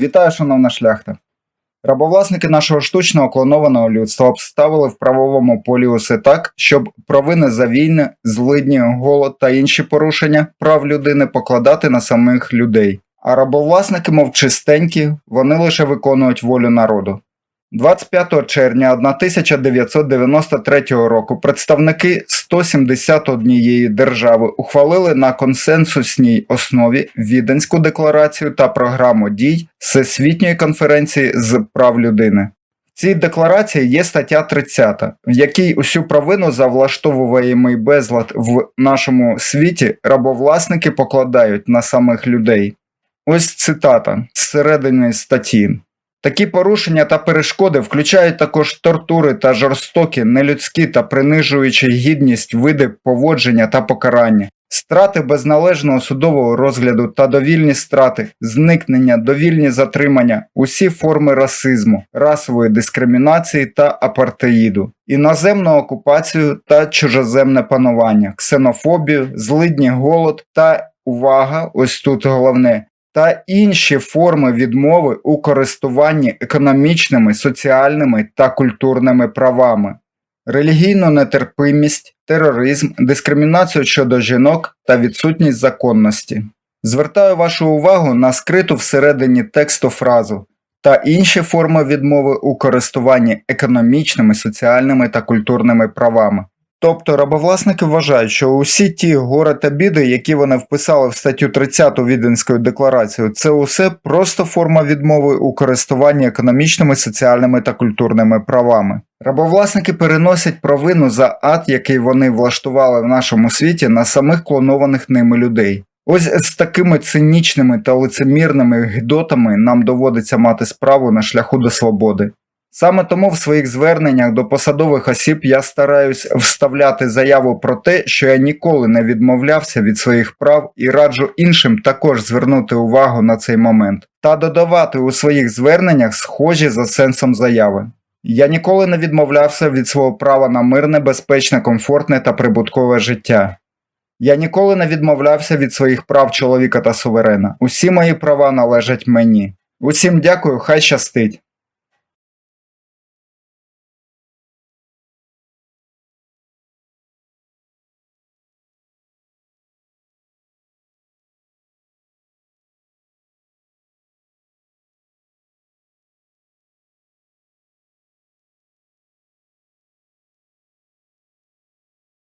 Вітаю, шановна шляхта. Рабовласники нашого штучного клонованого людства обставили в правовому полі усе так, щоб провини за війни, злидні, голод та інші порушення прав людини покладати на самих людей. А рабовласники, мов чистенькі, вони лише виконують волю народу. 25 червня 1993 року представники 171 держави ухвалили на консенсусній основі Віденську декларацію та програму дій Всесвітньої конференції з прав людини. В цій декларації є стаття 30, в якій усю провину за влаштовуваємий безлад в нашому світі рабовласники покладають на самих людей. Ось цитата з середини статті. Такі порушення та перешкоди включають також тортури та жорстокі, нелюдські та принижуючі гідність види поводження та покарання, страти без належного судового розгляду та довільні страти, зникнення, довільні затримання, усі форми расизму, расової дискримінації та апартеїду, іноземну окупацію та чужоземне панування, ксенофобію, злидні голод та увага, ось тут головне, та інші форми відмови у користуванні економічними, соціальними та культурними правами, релігійну нетерпимість, тероризм, дискримінацію щодо жінок та відсутність законності. Звертаю вашу увагу на скриту всередині тексту фразу та інші форми відмови у користуванні економічними, соціальними та культурними правами. Тобто рабовласники вважають, що усі ті гори та біди, які вони вписали в статтю 30 Віденської декларації, це усе просто форма відмови у користуванні економічними, соціальними та культурними правами. Рабовласники переносять провину за ад, який вони влаштували в нашому світі, на самих клонованих ними людей. Ось з такими цинічними та лицемірними гидотами нам доводиться мати справу на шляху до свободи. Саме тому в своїх зверненнях до посадових осіб я стараюсь вставляти заяву про те, що я ніколи не відмовлявся від своїх прав і раджу іншим також звернути увагу на цей момент та додавати у своїх зверненнях схожі за сенсом заяви. Я ніколи не відмовлявся від свого права на мирне, безпечне, комфортне та прибуткове життя. Я ніколи не відмовлявся від своїх прав чоловіка та суверена. Усі мої права належать мені. Усім дякую, хай щастить.